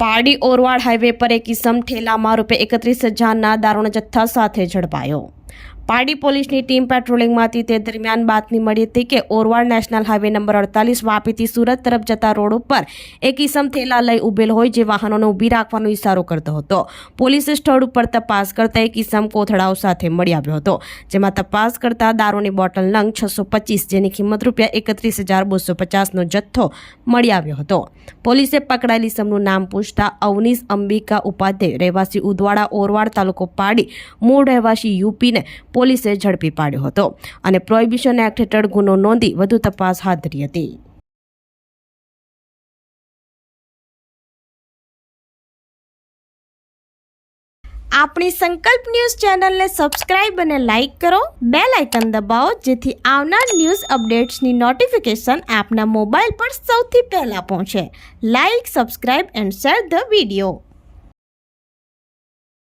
Pardi Orwad highway પર એક ઇસમ ઠેલામાં રૂપે એકત્રીસ હજારના દારૂણ જથ્થા સાથે ઝડપાયો. પારડી પોલીસની ટીમ પેટ્રોલિંગમાં હતી તે દરમિયાન બાતમી મળી હતી કે ઓરવાડ નેશનલ હાઈવે નંબર અડતાલીસ વાપીથી સુરત તરફ જતા રોડ ઉપર એક ઇસમ થેલા લઈ ઉભેલ હોય જે વાહનોને ઊભી રાખવાનો ઇશારો કરતો હતો. પોલીસે સ્થળ ઉપર તપાસ કરતા એક ઇસમ કોથળાઓ સાથે મળી આવ્યો હતો, જેમાં તપાસ કરતા દારૂની બોટલ નંગ છસો પચીસ જેની કિંમત રૂપિયા એકત્રીસ હજાર બસો પચાસનો જથ્થો મળી આવ્યો હતો. પોલીસે પકડાયેલી ઇસમનું નામ પૂછતા અવનીશ અંબિકા ઉપાધ્યાય, રહેવાસી ઉદવાડા ઓરવાડ તાલુકો પાડી, મૂળ રહેવાસી યુપીને પોલીસે ઝડપી પાડ્યો હતો અને પ્રોહિબિશન એક્ટ હેઠળ ગુનો નોંધી વધુ તપાસ હાથ ધરી હતી. આપણી સંકલ્પ ન્યૂઝ ચેનલને સબસ્ક્રાઇબ અને લાઇક કરો. બે લાઇકન દબાવો જેથી આવનાર ન્યૂઝ અપડેટ્સની નોટિફિકેશન આપના મોબાઈલ પર સૌથી પહેલાં પહોંચે. Like, subscribe and share the video.